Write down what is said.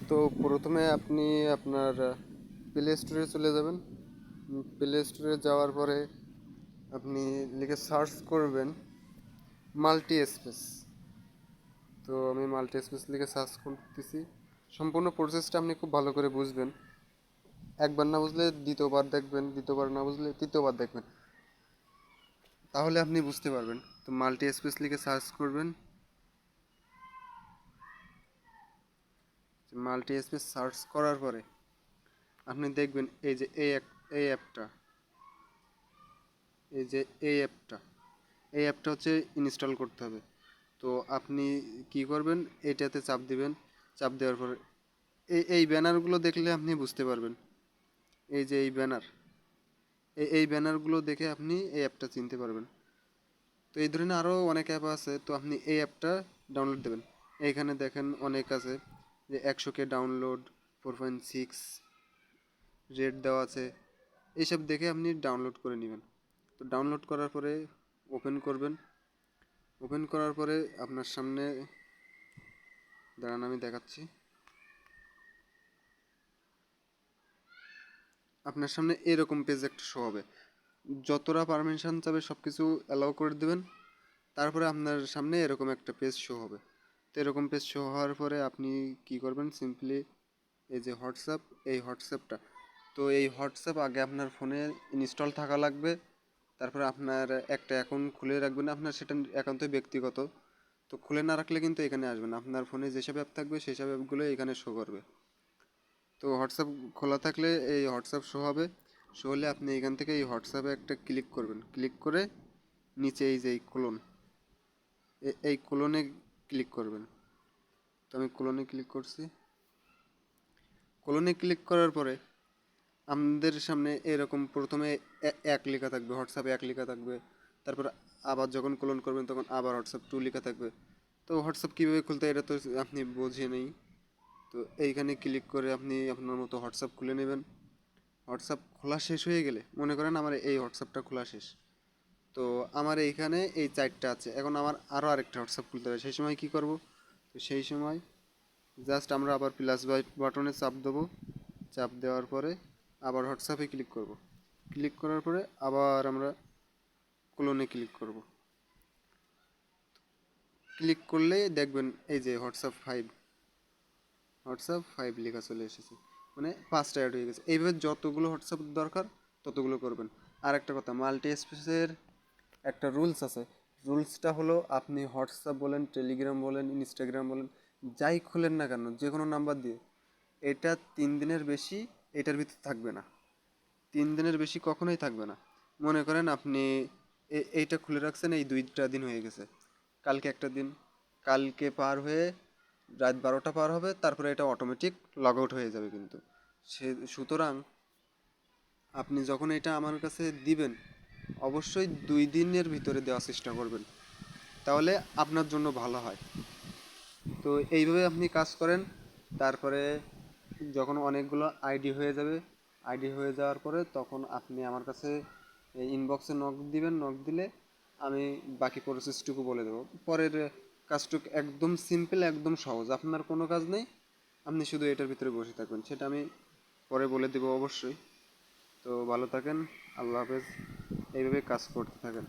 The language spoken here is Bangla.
তো প্রথমে আপনি আপনার প্লে স্টোরে চলে যাবেন। প্লে স্টোরে যাওয়ার পরে আপনি লিখে সার্চ করবেন মাল্টি স্পেস তো আমি মাল্টি স্পেস লিখে সার্চ করতেছি। সম্পূর্ণ প্রসেসটা আপনি খুব ভালো করে বুঝবেন। একবার না বুঝলে দ্বিতীয়বার দেখবেন, দ্বিতীয়বার না বুঝলে তৃতীয়বার দেখবেন। তাহলে আপনি বুঝতে পারবেন। তো মাল্টি স্পেস লিখে সার্চ করবেন। মাল্টি স্পেস সার্চ করার পরে আপনি দেখবেন এই যে এই এই অ্যাপটা, এই যে এই অ্যাপটা এই অ্যাপটা হচ্ছে ইনস্টল করতে হবে। তো আপনি কি করবেন, এটাতে চাপ দিবেন, চাপ দেওয়ার পরে এই এই ব্যানারগুলো দেখলে আপনি বুঝতে পারবেন। এই যে এই ব্যানার, এই এই ব্যানারগুলো দেখে আপনি এই অ্যাপটা চিনতে পারবেন। তো এই ধরনের আরও অনেক অ্যাপ আছে, তো আপনি এই অ্যাপটা ডাউনলোড দেবেন। এইখানে দেখেন অনেক আছে। যে একশো K download four point six rate দেওয়া আছে, এইসব দেখে আপনি ডাউনলোড করে নেবেন। তো ডাউনলোড করার পরে ওপেন করবেন। ওপেন করার পরে আপনার সামনে, দাঁড়ান আমি দেখাচ্ছি। আপনার সামনে এরকম পেজ একটা শো হবে। যতটা পারমিশন চাবে সব কিছু অ্যালাউ করে দেবেন। তারপরে আপনার সামনে এরকম একটা পেজ শো হবে। তো এরকম পেজ শো হওয়ার পরে আপনি কি করবেন? সিম্পলি এই যে হোয়াটসঅ্যাপ এই হোয়াটসঅ্যাপটা তো এই হোয়াটসঅ্যাপ আগে আপনার ফোনে ইনস্টল থাকা লাগবে। তারপরে আপনার একটা অ্যাকাউন্ট খুলে রাখবেন। আপনার সেটা একান্তই ব্যক্তিগত। তো খুলে না রাখলে কিন্তু এখানে আসবেন আপনার ফোনে যেসব অ্যাপ থাকবে, সেসব অ্যাপগুলো এখানে শো করবে। তো হোয়াটসঅ্যাপ খোলা থাকলে এই হোয়াটসঅ্যাপ শো হবে। শো হলে আপনি এখান থেকে এই হোয়াটসঅ্যাপে একটা ক্লিক করবেন। ক্লিক করে নিচে এই যে এই কোলন এই কোলনে ক্লিক করবেন। তো আমি কোলনে ক্লিক করছি। কোলনে ক্লিক করার পরে আমাদের সামনে এরকম প্রথমে এক লেখা থাকবে হোয়াটসঅ্যাপে এক লেখা থাকবে। তারপর আবার যখন কোলন করবেন তখন আবার হোয়াটসঅ্যাপ টু লেখা থাকবে। তো হোয়াটসঅ্যাপ কীভাবে খুলতে এটা তো আপনি বোঝে নেই। তো এইখানে ক্লিক করে আপনি আপনার মতো হোয়াটসঅ্যাপ খুলে নেবেন। হোয়াটসঅ্যাপ খোলা শেষ হয়ে গেলে মনে করেন আমার এই হোয়াটসঅ্যাপটা খোলা শেষ। তো আমার এইখানে এই চারটা আছে। এখন আমার আরও আরেকটা হোয়াটসঅ্যাপ খুলতে হবে। সেই সময় কি করব? তো সেই সময় জাস্ট আমরা আবার প্লাস বাটনে চাপ দেবো। চাপ দেওয়ার পরে আবার হোয়াটসঅ্যাপে ক্লিক করব। ক্লিক করার পরে আবার আমরা ক্লোনে ক্লিক করব। ক্লিক করলেই দেখবেন এই যে হোয়াটসঅ্যাপ ফাইভ হোয়াটসঅ্যাপ ফাইভ লেখা চলে এসেছে। মানে পাঁচটা অ্যাড হয়ে গেছে। এইভাবে যতগুলো হোয়াটসঅ্যাপ দরকার, ততগুলো করবেন। আর একটা কথা মাল্টি স্পেসের একটা রুলস আছে। রুলসটা হলো আপনি হোয়াটসঅ্যাপ বলেন, টেলিগ্রাম বলেন, ইনস্টাগ্রাম বলেন, যাই খুলেন না কেন যে কোনো নাম্বার দিয়ে, এটা তিন দিনের বেশি এটার ভিতর থাকবে না। তিন দিনের বেশি কখনোই থাকবে না। মনে করেন আপনি এইটা খুলে রাখছেন, এই দুইটা দিন হয়ে গেছে। কালকে একটা দিন, কালকে পার হয়ে রাত বারোটা পার হবে, তারপরে এটা অটোমেটিক লগ আউট হয়ে যাবে কিন্তু। সে, সুতরাং আপনি যখন এটা আমার কাছে দিবেন অবশ্যই দুই দিনের ভিতরে দেওয়ার চেষ্টা করবেন। তাহলে আপনার জন্য ভালো হয়। তো এইভাবে আপনি কাজ করেন, তারপরে যখন অনেকগুলো আইডি হয়ে যাবে, আইডি হয়ে যাওয়ার পরে তখন আপনি আমার কাছে ইনবক্সে নক দিবেন নক দিলে আমি বাকি প্রসেসটুকু বলে দেবো। পরের কাজটুকু একদম সিম্পল একদম সহজ। আপনার কোনো কাজ নেই, আপনি শুধু এটার ভিতরে বসে থাকবেন। সেটা আমি পরে বলে দেবো অবশ্যই। তো ভালো থাকেন, আল্লাহ হাফেজ। এইভাবে কাজ করতে থাকেন।